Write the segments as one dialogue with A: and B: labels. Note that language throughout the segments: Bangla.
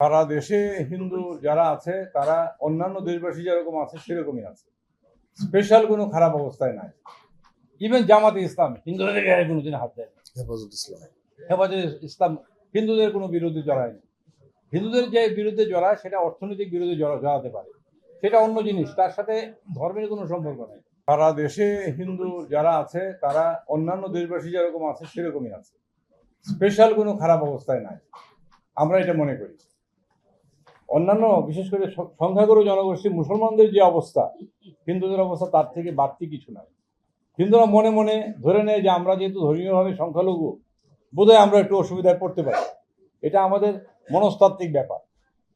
A: সারা দেশে হিন্দু যারা আছে তারা অন্যান্য দেশবাসী যেরকম আছে সেরকমই আছে। স্পেশাল কোনো খারাপ অবস্থায় নাই। ইভেন জামাতে ইসলাম হিন্দুদের গায়ে কোনোদিন হাত দেয় না।
B: হেফাজত ইসলাম।
A: হেফাজতে ইসলাম হিন্দুদের কোনো বিরোধী জড়ায়নি হিন্দুদের যে বিরুদ্ধে জড়ায় সেটা অর্থনৈতিক বিরোধী জড়া জড়াতে পারে। সেটা অন্য জিনিস তার সাথে ধর্মের কোনো সম্পর্ক নেই। সারা দেশে হিন্দু যারা আছে তারা অন্যান্য দেশবাসী যেরকম আছে সেরকমই আছে। স্পেশাল কোনো খারাপ অবস্থায় নাই। আমরা এটা মনে করি। অন্যান্য, বিশেষ করে সংখ্যাগুরু জনগোষ্ঠী, মুসলমানদের যে অবস্থা, হিন্দুদের অবস্থা, তার থেকে বাড়তি কিছু নাই। হিন্দুরা মনে মনে ধরে নেয় যে, আমরা যেহেতু ধর্মীয়ভাবে সংখ্যালঘু, বোধহয় আমরা একটু অসুবিধায় পড়তে পারি। এটা আমাদের মনস্তাত্ত্বিক ব্যাপার।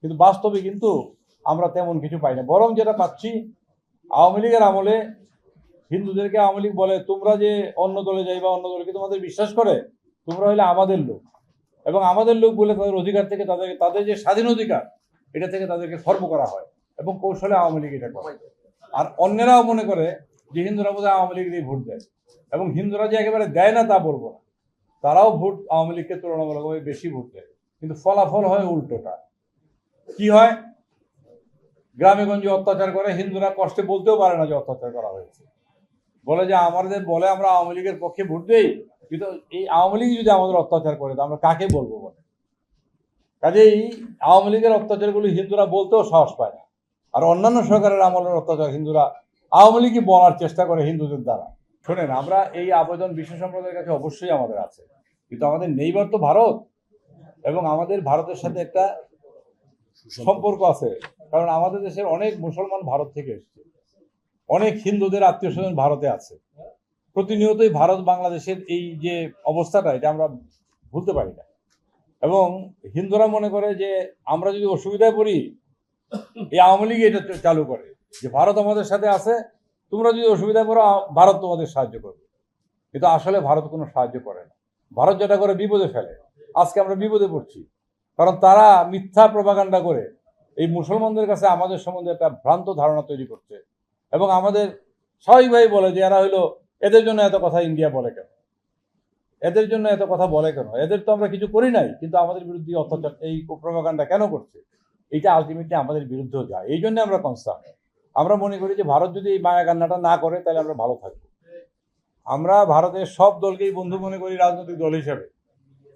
A: কিন্তু বাস্তবে কিন্তু আমরা তেমন কিছু পাই না। বরং যেটা পাচ্ছি, আওয়ামী লীগের আমলে হিন্দুদেরকে আওয়ামী লীগ বলে, তোমরা যে অন্য দলে যাই বা অন্য দলকে তোমাদের বিশ্বাস করে? তোমরা হলে আমাদের লোক। এবং আমাদের লোক বলে তাদের অধিকার থেকে তাদেরকে তাদের যে স্বাধীন অধিকার এটা থেকে তাদেরকে খর্ব করা হয় এবং কৌশলে আওয়ামী লীগ এটা করে। আর অন্যেরাও মনে করে যে হিন্দুরা বোধহয় আওয়ামী লীগ দিয়ে ভোট দেয়। এবং হিন্দুরা যে একেবারে দেয় না তা বলব না। তারাও ভোট আওয়ামী লীগকে তুলনামূলকভাবে বেশি ভোট দেয়। কিন্তু ফলাফল হয় উল্টোটা। কি হয়? গ্রামে গঞ্জে অত্যাচার করে, হিন্দুরা কষ্টে বলতেও পারে না যে অত্যাচার করা হয়েছে। বলে যে আমাদের বলে আমরা আওয়ামী লীগের পক্ষে ভোট দেই, কিন্তু এই আওয়ামী লীগ যদি আমাদের অত্যাচার করে, তো আমরা কাকে বলব বলে? কাজেই আওয়ামী লীগের অত্যাচারগুলি হিন্দুরা বলতেও সাহস পায় না। আর অন্যান্য সরকারের আমলের অত্যাচার হিন্দুরা আওয়ামী লীগই বলার চেষ্টা করে হিন্দুদের দ্বারা। শোনেন আমরা এই আবেদন বিশ্ব সম্প্রদায়ের কাছে অবশ্যই আমাদের আছে। কিন্তু আমাদের নেইবার তো ভারত এবং আমাদের ভারতের সাথে একটা সম্পর্ক আছে। কারণ আমাদের দেশের অনেক মুসলমান ভারত থেকে এসছে। অনেক হিন্দুদের আত্মীয় স্বজন ভারতে আছে। প্রতিনিয়তই ভারত বাংলাদেশের এই যে অবস্থাটা এটা আমরা ভুলতে পারি না। এবং হিন্দুরা মনে করে যে আমরা যদি অসুবিধায় পড়ি, এই আওয়ামী লীগ এটা চালু করে যে ভারত আমাদের সাথে আছে, তোমরা যদি অসুবিধায় পড়ো ভারত তোমাদের সাহায্য করবে। কিন্তু আসলে ভারত কোনো সাহায্য করে না। ভারত যেটা করে, বিপদে ফেলে। আজকে আমরা বিপদে পড়ছি। কারণ তারা মিথ্যা প্রপাগান্ডা করে এই মুসলমানদের কাছে আমাদের সম্বন্ধে একটা ভ্রান্ত ধারণা তৈরি করছে। এবং আমাদের স্বাভাবিকভাবে বলে যে এরা হইল এদের জন্য এত কথা ইন্ডিয়া বলে কেন? এদের জন্য এত কথা বলে কেন? এদের তো আমরা কিছু করি নাই, কিন্তু আমাদের বিরুদ্ধে অত্যাচার, এই প্রপাগান্ডা কেন করছে? এটা আলটিমেটলি আমাদের বিরুদ্ধেও যায়, এই জন্য আমরা কনসার্ন আমরা মনে করি যে ভারত যদি এই মায়া কান্নাটা না করে, তাহলে আমরা ভালো থাকব। আমরা ভারতের সব দলকেই বন্ধু মনে করি রাজনৈতিক দল হিসেবে।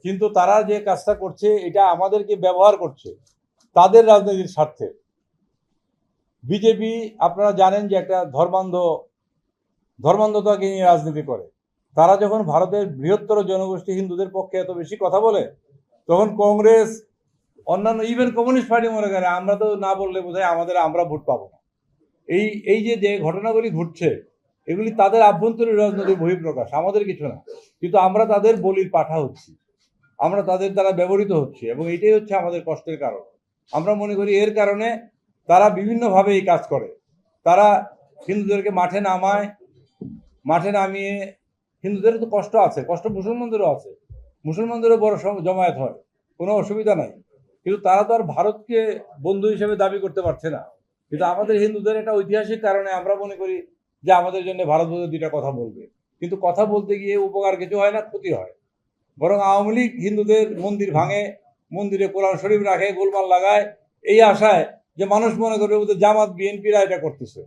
A: কিন্তু তারা যে কাজটা করছে, এটা আমাদেরকে ব্যবহার করছে, তাদের রাজনীতির স্বার্থে। বিজেপি, আপনারা জানেন যে একটা ধর্মান্ধ, ধর্মান্ধতাকে নিয়ে রাজনীতি করে। তারা যখন ভারতের বৃহত্তর জনগোষ্ঠী হিন্দুদের পক্ষে এত বেশি কথা বলে, তখন কংগ্রেস, অন্যান্য ইভেন কমিউনিস্ট পার্টি মনে করে, আমরা তো না বললে বোধহয় আমাদের, আমরা ভোট পাবো না। এই এই যে যে ঘটনাগুলি ঘটছে, এগুলি তাদের আভ্যন্তরীণ রাজনৈতিক বহিঃপ্রকাশ, আমাদের কিছু না। কিন্তু আমরা তাদের বলির পাঠা হচ্ছি, আমরা তাদের দ্বারা ব্যবহৃত হচ্ছি, এবং এটাই হচ্ছে আমাদের কষ্টের কারণ। আমরা মনে করি এর কারণে তারা বিভিন্নভাবে এই কাজ করে। তারা হিন্দুদেরকে মাঠে নামায়, মাঠে নামিয়ে হিন্দুদের তো কষ্ট আছে, কষ্ট মুসলমানদেরও আছে। মুসলমানদেরও বড় জমায়েত হয়, কোনো অসুবিধা নাই। কিন্তু তারা তো আর ভারতকে বন্ধু হিসেবে দাবি করতে পারছে না। কিন্তু আমাদের হিন্দুদের একটা ঐতিহাসিক কারণে আমরা মনে করি যে আমাদের জন্য ভারত বোধহয় দুইটা কথা বলবে। কিন্তু কথা বলতে গিয়ে উপকার কিছু হয় না, ক্ষতি হয়। বরং আওয়ামী লীগ হিন্দুদের মন্দির ভাঙে, মন্দিরে কোরআন শরীফ রাখে, গোলমাল লাগায়, এই আশায় যে মানুষ মনে করবে বোধহয় জামাত, বিএনপিরা এটা করতেছে।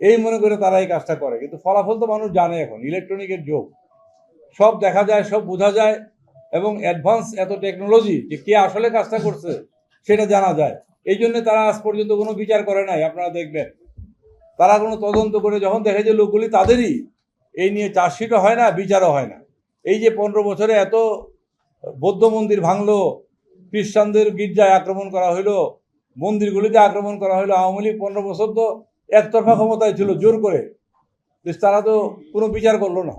A: এই মনে করে তারা এই কাজটা করে। কিন্তু ফলাফল তো মানুষ জানে এখন ইলেকট্রনিকের যোগ। সব দেখা যায়, সব বোঝা যায়, এবং অ্যাডভান্স এত টেকনোলজি যে কে আসলে কাজটা করছে, সেটা জানা যায়। এই জন্য তারা আজ পর্যন্ত কোনো বিচার করে নাই, আপনারা দেখবেন। তারা কোনো তদন্ত করে যখন দেখে যে লোকগুলি তাদেরই, এই নিয়ে চার্জশিটও হয় না, বিচারও হয় না। এই যে পনেরো বছরে এত বৌদ্ধ মন্দির ভাঙলো, খ্রিস্টানদের গির্জায় আক্রমণ করা হইল, মন্দিরগুলিতে আক্রমণ করা হইল, আওয়ামী লীগ পনেরো বছর তো একতরফা ক্ষমতায় ছিল, জোর করে। তারা তো কোনো বিচার করল না।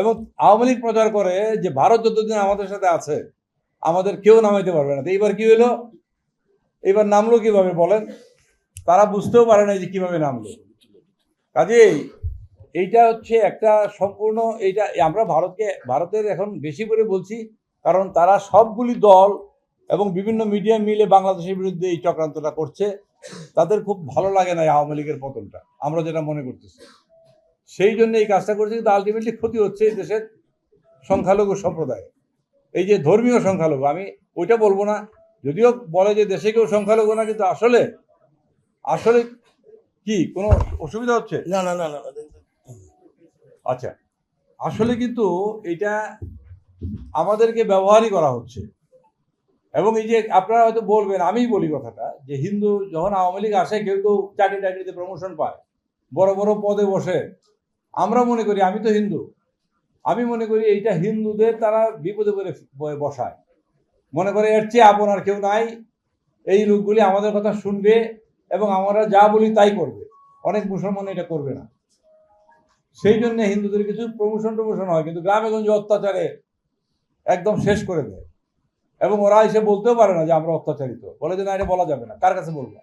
A: এবং আওয়ামী লীগ প্রচার করে যে ভারত যতদিন আমাদের সাথে আছে, আমাদের কেউ নামাইতে পারবে না। তো এইবার কি হলো? এইবার নামলো কীভাবে বলেন? তারা বুঝতেও পারে না যে কীভাবে নামলো। কাজেই এইটা হচ্ছে একটা সম্পূর্ণ এইটা, আমরা ভারতকে, ভারতের এখন বেশি করে বলছি, কারণ তারা সবগুলি দল এবং বিভিন্ন মিডিয়া মিলে বাংলাদেশের বিরুদ্ধে এই চক্রান্তটা করছে। তাদের খুব ভালো লাগে না এই আওয়ামী লীগের পতনটা। আমরা যেটা মনে করতেছি। সেই জন্য এই কাজটা করছে কিন্তু আলটিমেটলি ক্ষতি হচ্ছে এই দেশের সংখ্যালঘু সম্প্রদায়। এই যে ধর্মীয় সংখ্যালঘু আমি ওইটা বলব না। যদিও বলে যে দেশে কেউ সংখ্যালঘু না কিন্তু আসলে আসলে কি কোনো অসুবিধা হচ্ছে?
B: না না না না না।
A: আচ্ছা আসলে কিন্তু এটা আমাদেরকে ব্যবহারই করা হচ্ছে। এবং এই যে আপনারা হয়তো বলবেন, আমিই বলি কথাটা, যে হিন্দু যখন আওয়ামী লীগ আসে, কেউ কেউ চাকরি টাকরিতে প্রমোশন পায়, বড় বড় পদে বসে। আমরা মনে করি, আমি তো হিন্দু। আমি মনে করি এইটা হিন্দুদের তারা বিপদে করে বসায়। মনে করে এর চেয়ে আপনার কেউ নাই। এই লোকগুলি আমাদের কথা শুনবে এবং আমরা যা বলি তাই করবে। অনেক মুসলমান এটা করবে না। সেই জন্য হিন্দুদের কিছু প্রমোশন টমোশন হয়, কিন্তু গ্রামে গঞ্জে অত্যাচারে একদম শেষ করে দেয়। এবং ওরা এসে বলতেও পারে না যে আমরা অত্যাচারিত। বলে যে না, এটা বলা যাবে না। কার কাছে বলব?